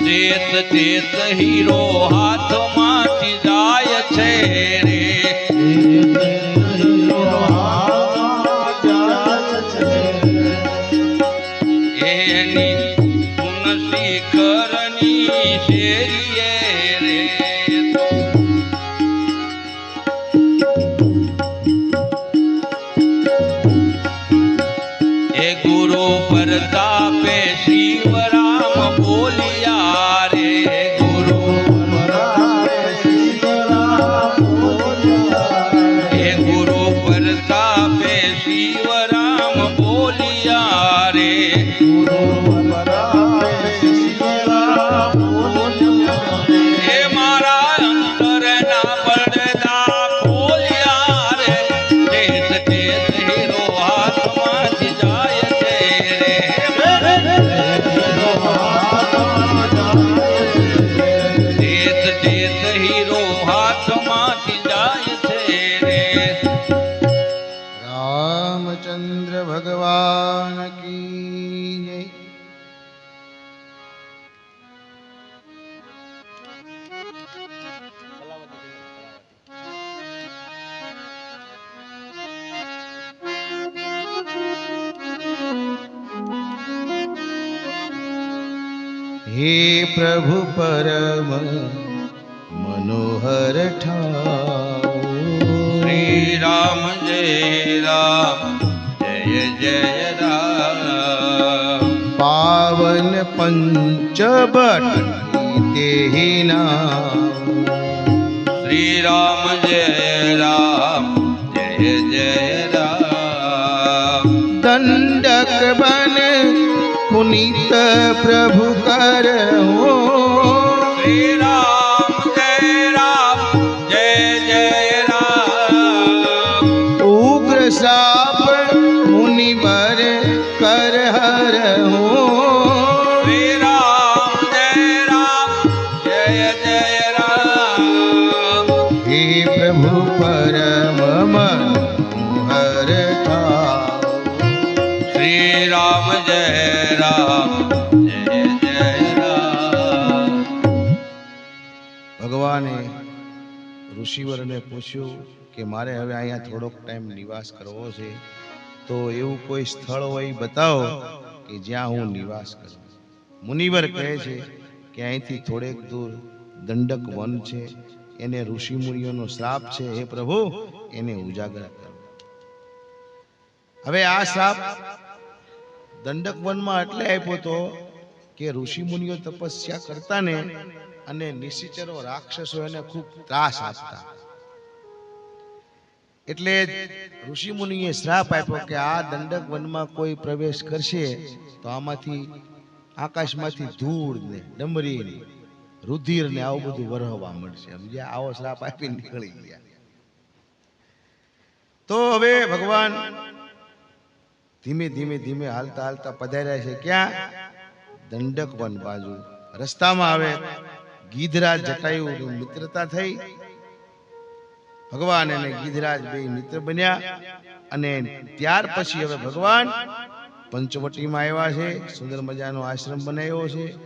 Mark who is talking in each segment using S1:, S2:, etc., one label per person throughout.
S1: ચેત ચેત hero હાથમાંથી જાય છે રે એવલા એ ચેત ચેત હીરો હાથમાંથી જાય છે રે
S2: હે પ્રભુ પરમ મનોહર ઠાઉ
S1: શ્રી રામ જય રામ જય જય રામ.
S2: પાવન પંચબટ તેહી નામ.
S1: શ્રી રામ જય રામ જય જય રામ.
S2: દંડક બન પુનિત પ્રભુ કર
S1: શ્રી રામ જય રામ જય જય રામ.
S2: ઉગ્ર સાપ મુનિવર કર હર
S1: શ્રી રામ જય રામ જય જય રામ.
S2: હે પ્રભુ પરમ મનોહર ઠાઉ
S1: શ્રી રામ જય રામ જય જય રામ
S2: ભગવાને ઋષિવરને પૂછ્યું કે મારે હવે અહીંયા થોડોક ટાઈમ નિવાસ કરવો છે, તો એવું કોઈ સ્થળ હોય બતાવો કે જ્યાં હું નિવાસ કરું. મુનિવર કહે છે કે અહીંથી થોડેક દૂર દંડક વન છે, એને ઋષિ મુનિઓનો શ્રાપ છે, હે પ્રભુ, એને ઉજાગર કરો. હવે આ શ્રાપ દંડક વનમાં એટલે આપ્યો તો કે ઋષિ મુનિઓ તપસ્યા કરતા ને અને નિશિચરો રાક્ષસો એને ખૂબ ત્રાસ આપતા. એટલે ઋષિ મુનિએ શ્રાપ આપ્યો કે આ દંડક વનમાં કોઈ પ્રવેશ કરશે તો આમાંથી આકાશમાંથી ધૂળ ને ડમરી રુધિર ને આવું બધું વરહવા મળશે. સમજ્યા? આવો શ્રાપ આપીને નીકળી ગયા. તો હવે ભગવાન ધીમે ધીમે ધીમે હાલતા હાલતા પધાર્યા છે. ક્યાં? દંડક વન બાજુ. રસ્તામાં આવે. ગીધરાજ જટાયુની મિત્રતા થઈ. ભગવાન અને ગીધરાજ બે મિત્ર બન્યા અને ત્યાર પછી હવે ભગવાન પંચવટીમાં આવ્યા છે. સુંદર મજાનો આશ્રમ બનાવ્યો છે.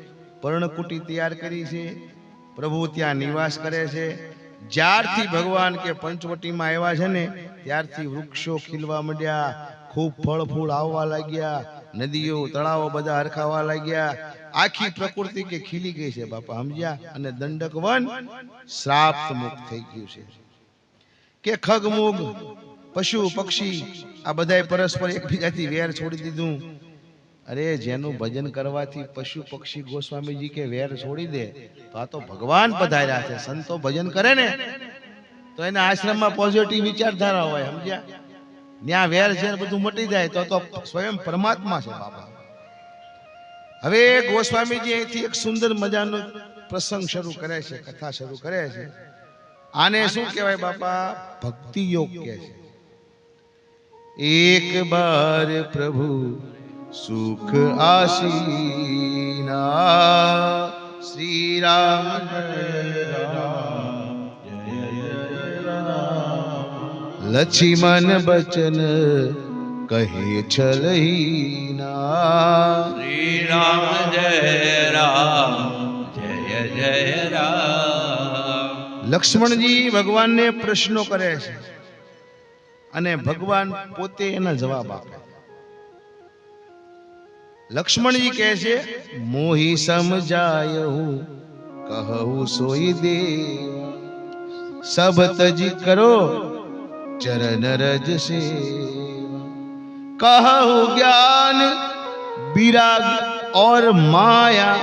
S2: પર્ણકુટી તૈયાર કરી છે. પ્રભુ ત્યાં નિવાસ કરે છે. જ્યારથી ભગવાન કે પંચવટીમાં આવ્યા છે ને, ત્યારથી વૃક્ષો ખીલવા માંડ્યા. ખૂબ ફળ ફૂલ આવવા લાગ્યા. નદીઓ, તળાવો બધા હરખાવા લાગ્યા. આખી પ્રકૃતિ કે ખીલી ગઈ છે બાપા, સમજ્યા? અને દંડક વન શ્રાપ્ત મુક્ત થઈ ગયું છે. કે ખગમુગ, પશુ, પક્ષી, આ બધાય પરસ્પર એકબીજાથી વેર છોડી દીધું. અરે, જેનું ભજન કરવાથી પશુ, પક્ષી, ગોસ્વામીજી કે વેર છોડી દે, તો આ તો ભગવાન પધાર્યા છે, સંતો ભજન કરે ને. તો એના આશ્રમમાં પોઝિટિવ વિચારધારા હોય, સમજ્યા? ત્યાં વેર છે બધું મટી જાય તો તો સ્વયં પરમાત્મા છે બાપા. હવે ગોસ્વામીજી અહીંથી એક સુંદર મજાનો પ્રસંગ શરૂ કરે છે, કથા શરૂ કરે છે. આને શું કહેવાય બાપા? ભક્તિ યોગ કહે છે. એક બાર પ્રભુ સુખ આશીના શ્રી રામ. લક્ષ્મણ બચન કહે છલહીના
S1: શ્રી રામ જય રામ જય જય રામ.
S2: લક્ષ્મણજી ભગવાનને પ્રશ્નો કરે છે અને ભગવાન પોતે એના જવાબ આપે. લક્ષ્મણજી કહે છે મોહી સમજાય હું કહું સોઈ દે સબ તજી કરો चरण रज से कहु ज्ञान, विराग और माया।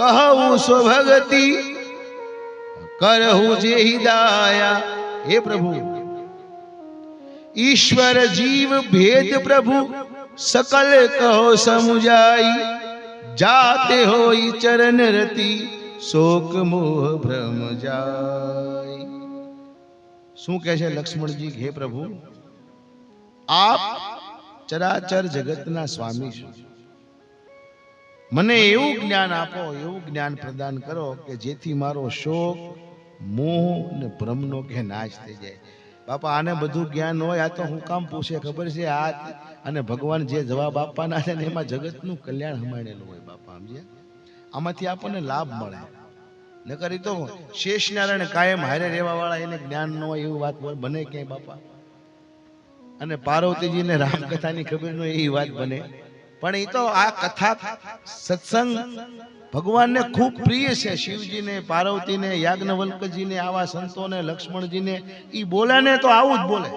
S2: कहु स्वभगति करहु जे हिदाया हे प्रभु, ईश्वर जीव भेद प्रभु, सकल कहो समुझाई जाते हो चरण रति, शोक मोह भ्रम जाई। શું કહે છે લક્ષ્મણજી? હે પ્રભુ, આપ ચરાચર જગતના સ્વામી છો. મને એવું જ્ઞાન આપો, એવું જ્ઞાન પ્રદાન કરો કે જેથી મારો શોક, મોહ ને ભ્રમનો કે નાશ થઈ જાય. બાપા, આને બધું જ્ઞાન હોય, આ તો હું કામ પૂછે, ખબર છે? આ અને ભગવાન જે જવાબ આપવાના છે ને, એમાં જગતનું કલ્યાણ હમાડેલું હોય બાપા, સમજ્યા? આમાંથી આપણને લાભ મળે. નકર તો શેષ નારાયણ કાયમ હારે રહેવા વાળા એને જ્ઞાન ન હોય એવું વાત બને ક્યાંય બાપા? અને પાર્વતીજીને રામકથાની ખબર ન હોય એવી વાત બને. પણ એ તો આ કથા સત્સંગ ભગવાનને ખૂબ પ્રિય છે. શિવજીને, પાર્વતીને, યાજ્ઞવલ્કજીને, આવા સંતોને, લક્ષ્મણજીને એ બોલે ને તો આવું જ બોલે.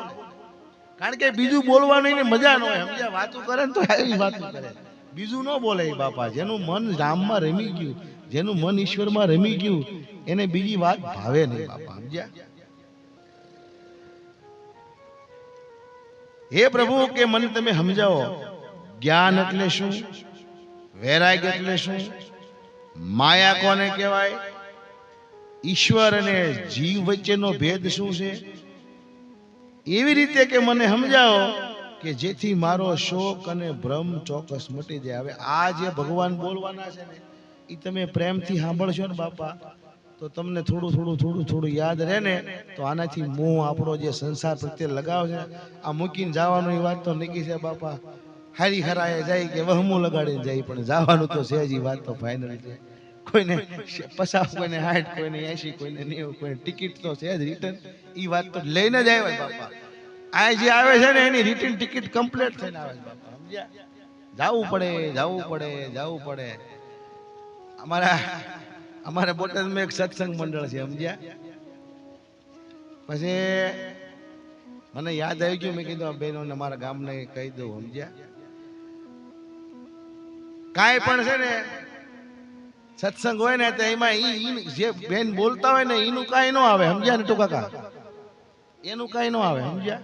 S2: કારણ કે બીજું બોલવાનું મજા ન હોય. સમજ્યા? વાતું કરે ને તો એવી વાતું કરે. બીજું ન બોલે એ બાપા. જેનું મન રામમાં રમી ગયું. જેનું મન ઈશ્વરમાં રમી ગયું, એને બીજી વાત ભાવે નહીં, બાપા, સમજ્યા? હે પ્રભુ, કે મને તમે સમજાવો? જ્ઞાન એટલે શું? વૈરાગ્ય એટલે શું? માયા કોને કહેવાય? ઈશ્વર અને જીવ વચ્ચેનો ભેદ શું છે? એવી રીતે કે મને સમજાવો કે જેથી મારો શોક અને ભ્રમ ચોક્કસ મટી જાય. હવે આ જે ભગવાન બોલવાના છે ને એ તમે પ્રેમથી સાંભળશો ને બાપા, તો તમને થોડું થોડું થોડું થોડું યાદ રહે ને, તો આનાથી મોહ આપણો જે સંસાર પ્રત્યે લગાવ છે, આ મૂકીને જવાનું એ વાત તો નક્કી છે બાપા. હારી હરાએ જાય કે વહમું લગાડીને જાય, પણ જવાનું તો છે જ ઈ વાત તો ફાઇનલ છે. કોઈને પચાસ કોઈને સાઠ કોઈને એસી કોઈને નેવું, કોઈને ટિકિટ તો છે જ રિટર્ન એ વાત તો લઈને જ આવ્યા બાપા. આ જે આવે છે ને, એની રિટર્ન ટિકિટ કમ્પ્લીટ થઈને આવે બાપા, સમજ્યા? જવું પડે જવું પડે જવું પડે. અમારા, અમારે બોટાદમાં એક સત્સંગ મંડળ છે, સમજ્યા? પછી મને યાદ આવી ગયું, મેં કીધું આ બહેનોને મારા ગામને કહી દઉં, સમજ્યા? કાંઈ પણ છે ને, સત્સંગ હોય ને તો એમાં જે બેન બોલતા હોય ને એનું કાંઈ ન આવે, સમજ્યા ને ટુ કાકા? એનું કાંઈ ન આવે, સમજ્યા?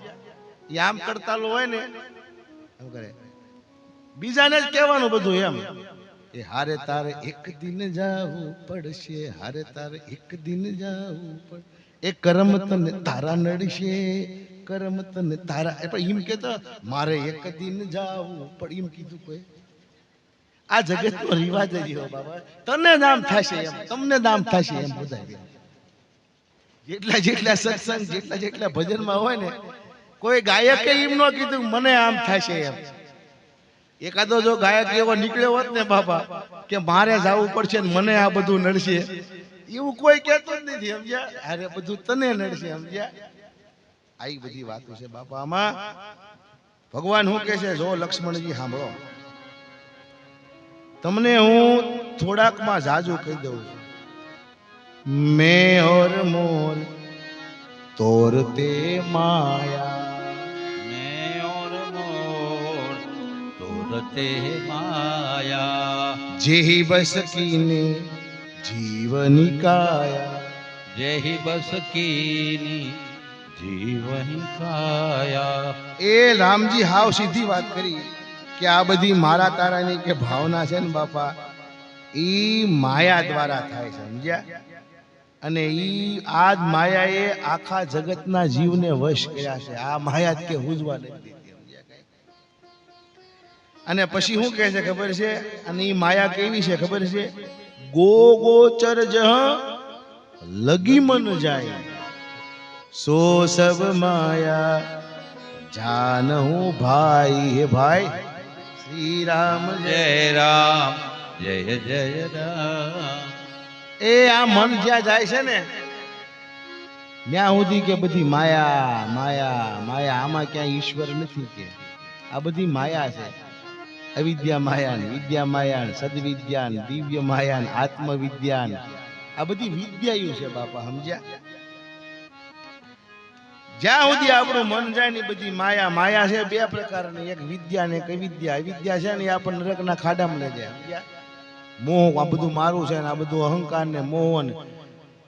S2: એ આમ કરતાલું હોય ને, એમ કરે. બીજાને જ કહેવાનું બધું એમ. એ હારે તારે એક દિન જાવું પડશે હારે તારે એક દિન જાવું પડ. એ કરમ તને તારા નડશે કરમ તને તારા એ પણ એમ કેતો મારે એક દિન જાવું પડ એમ કીધું કોઈ. આ જગતનો રિવાજ જ એવો બાબા. તને નામ થશે એમ તમને નામ થશે એમ બધા જેટલા જેટલા સત્સંગ જેટલા જેટલા ભજનમાં હોય ને કોઈ ગાયકે એમ ન કીધું મને આમ થશે એમ. એકાદો જો ગાયક એવો નીકળ્યો હોત ને બાપા, કે મારે જવું પડશે મને આ બધું નડશે. એવું કોઈ કહેતું નથી, સમજ્યા? અરે, બધું તને નડશે, સમજ્યા? આવી બધી વાતો છે બાપા ભગવાન શું કહે છે? જો લક્ષ્મણજી સાંભળો. તમને હું થોડાકમાં જાજુ કહી દઉં છું. મેં મોર તોરતે માયા
S1: तोरते माया
S2: જેહી બસ કીને જીવની કાયા
S1: जेहि बस कीनी जीवन काया
S2: એ રામજી હાવ સીધી વાત કરી કે આ બધી મારા તારાની કે ભાવના છે ને બાપા ઈ માયા દ્વારા થાય છે સમજ્યા અને ઈ આ જ માયાએ આખા જગતના જીવને વશ કર્યા છે આ માયા જ કે હુજવા નથી દેતી સમજ્યા કાંઈ? અને પછી શું કહે છે ખબર છે? અને એ માયા કેવી છે ખબર છે? ગો ગોચર જહ લગી મન જાય. સો સબ માયા જાનહું ભાઈ હે ભાઈ? શ્રી રામ જય
S1: જય રામ જય જય રામ.
S2: એ આ મન જ્યાં જાય છે ને ત્યાં સુધી કે બધી માયા માયા માયા આમાં ક્યાંય ઈશ્વર નથી કે. આ બધી માયા છે. અવિદ્યા માયાન વિદ્યા માયાન સદવિદ્યાન દિવ્ય માયાન આત્મવિદ્યાન. આ બધી વિદ્યાયું છે બાપા, સમજ્યા? જ્યાં સુધી આપણું મન જાય ને બધી માયા માયા છે બે પ્રકારની, એક વિદ્યા ને એક વિદ્યા વિદ્યા છે ને આપણને નરકના ખાડામાં લઈ જાય મોહ, આ બધું મારું છે ને આ બધું અહંકાર ને મોહ ને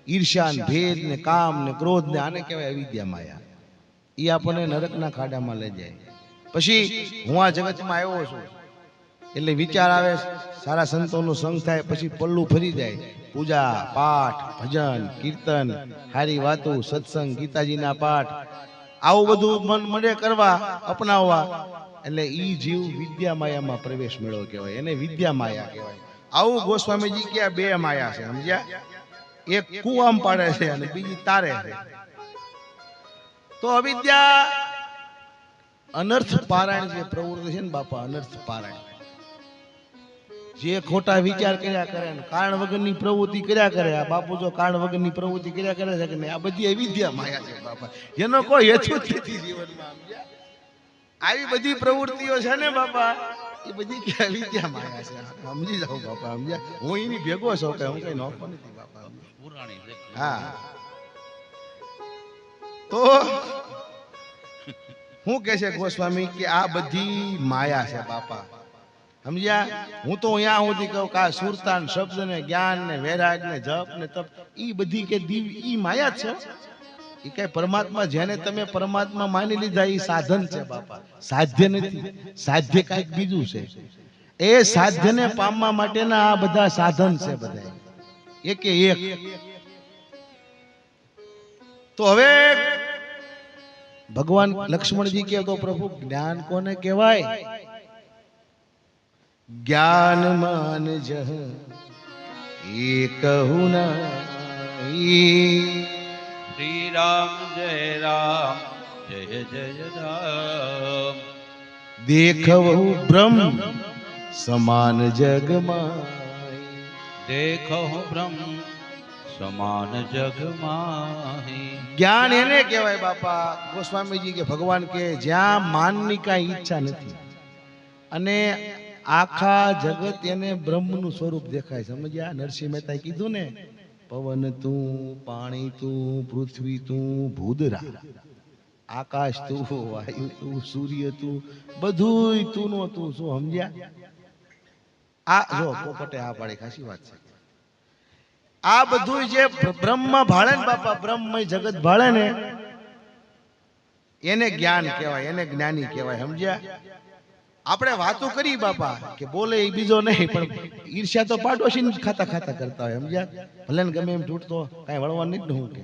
S2: ઈર્ષ્યા ને ભેદ ને કામ ને ક્રોધ ને આને કહેવાય અવિદ્યા માયા એ આપણને નરકના ખાડામાં લઈ જાય. પછી હું આ જગતમાં આવ્યો છું. એટલે વિચાર આવે, સારા સંતોનો સંગ થાય, પછી પલ્લું ફરી જાય. પૂજા, પાઠ, ભજન, કીર્તન હારી વાતો, સત્સંગ, ગીતાજીના પાઠ. આવું બધું મન મળે કરવા, અપનાવવા. એટલે ઈ જીવ વિદ્યા માયામાં પ્રવેશ મેળવો કહેવાય. એને વિદ્યા માયા કહેવાય. આવું ગોસ્વામીજી કે બે માયા છે, સમજ્યા? એક કુવામ પાડે છે અને બીજી તારે છે. તો અવિદ્યા અનર્થ પારાયણ જે પ્રવૃત્તિ છે ને બાપા અનર્થ પારાયણ જે ખોટા વિચાર કર્યા કરે ને કારણ વગરની પ્રવૃત્તિ કર્યા કરે આ બાપુ જો કારણ વગરની પ્રવૃત્તિ કર્યા કરે છે કે નહીં? આ બધી વિદ્યા માયા છે બાપા. જેનો કોઈ હેતુ જ નથી જીવનમાં આવી બધી પ્રવૃત્તિઓ છે ને બાપા એ બધી કે વિદ્યા માયા છે? સમજી જાઓ બાપા સમજ્યા? હું એની ભેગો છું કે હું કઈ નોખો નથી બાપા
S1: પુરાણી
S2: હા. તો હું કે છે ગોસ્વામી કે આ બધી માયા છે બાપા. સમજ્યા? હું તો અહીંયા સુધી કહું કે આ સુરતાન શબ્દ ને જ્ઞાન ને વૈરાગ ને જપ ને તપ, ઈ બધી કે દિવ, ઈ માયા છે. એ કઈ પરમાત્મા જેને તમે પરમાત્મા માની લીધા, ઈ સાધન છે બાપા. સાધ્ય નથી. સાધ્ય કાંઈક બીજું છે. એ સાધ્યને પામવા માટેના આ બધા સાધન છે બધા એક એક. તો હવે ભગવાન લક્ષ્મણજી કહે તો પ્રભુ, જ્ઞાન કોને કહેવાય? જ્ઞાન માન જહ એ કહું
S1: શ્રી રામ જય રામ જય જય રામ
S2: દેખવું બ્રહ્મ સમાન જગમાં
S1: દેખો બ્રહ્મ સમાન જગમાં
S2: જ્ઞાન એને કહેવાય બાપા. ગોસ્વામીજી કે ભગવાન કે જ્યાં માનની કાંઈ ઈચ્છા નથી. અને આખા જગત એને બ્રહ્મનું સ્વરૂપ દેખાય સમજ્યા? નરસિંહ મહેતાએ કીધું ને, પવન તું, પાણી તું, પૃથ્વી તું, ભૂદરા. આકાશ તું, વાયુ તું, સૂર્ય તું, બધુંય તું નો તું. શું સમજ્યા? આ જો, પોપટે આ પાડી ખાસી વાત છે. આ બધું જે બ્રહ્મ ભાળે ને બાપા, બ્રહ્મય જગત ભાળે ને, એને જ્ઞાન કહેવાય, એને જ્ઞાની કહેવાય. સમજ્યા? આપણે વાતો કરી બાપા, કે બોલે એ બીજો નહીં, પણ ઈર્ષ્યા તો પાડોશી ખાતા ખાતા કરતા હોય, સમજ્યા? ભલે ને ગમે એમ તૂટતો કાંઈ વળવા નહીં હું કે.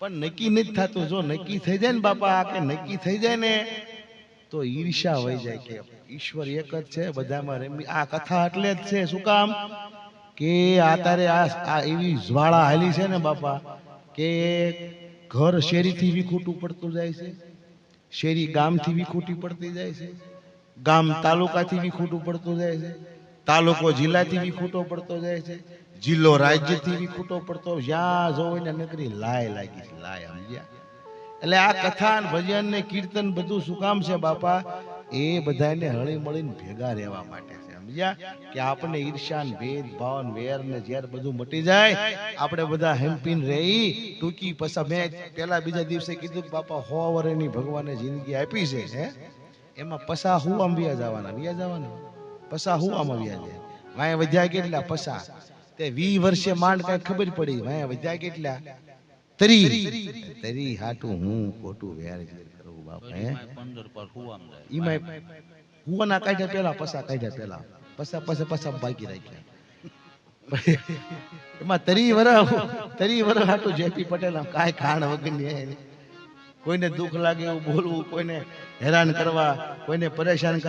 S2: પણ નક્કી નથી થતું, જો નક્કી થઈ જાય ને બાપા કે નક્કી થઈ જાય ને, તો ઈર્ષ્યા વહી જાય કે ઈશ્વર એક જ છે, બધામાં રમી આ કથા એટલે જ છે, શું કામ? કે આ તારે આ એવી જ્વાળા હાલી છે ને બાપા, કે ઘર શેરીથી વિખૂટું પડતું જાય છે, શેરી ગામથી વિખૂટી પડતી જાય છે. ગામ તાલુકાથી વિખૂટું પડતું જાય છે. તાલુકો જિલ્લાથી વિખૂટો પડતો જાય છે. જિલ્લો રાજ્યથી વિખૂટો પડતો જ્યાં જવો ને નકરી લાય લાગી લાય સમજ્યા? એટલે આ કથા ભજન ને કીર્તન બધું શું કામ છે બાપા? એ બધાને હળી મળીને ભેગા રહેવા માટે છે, સમજ્યા? કે આપણે ઈર્ષાન ભેદભાવ ભેદ, ભાવ વેર ને જ્યારે બધું મટી જાય, આપણે બધા હેમ્પીન રહી, ટૂંકી પછી મેં પેલા બીજા દિવસે કીધું બાપા, હો વર્ષની ભગવાને જિંદગી આપી છે, હે? એમાં પસા હું આમ વ્યા જવાના વ્યા જવાના. પસા હું આમ વ્યા જાય. વાય વધ્યા કેટલા? પસા. તે વી વર્ષે માંડ કઈ ખબર પડી? વાય વધ્યા કેટલા? તરી. તરી હાટું હું ખોટું વેર કરું બાપ હે?
S1: પર હુવામ જાય.
S2: ઈમાં હુવાના કાઢ્યા પેલા પસા કાઢ્યા પેલા પસા પસા પસા બાકી રાખ્યા. એમાં તરી વર તરી વર હાટું જેપી પટેલ કાંઈ ખાણ વગરની હે નહીં. કોઈને દુઃખ લાગે એવું બોલવું કોઈને હેરાન કરવા કોઈને પરેશાન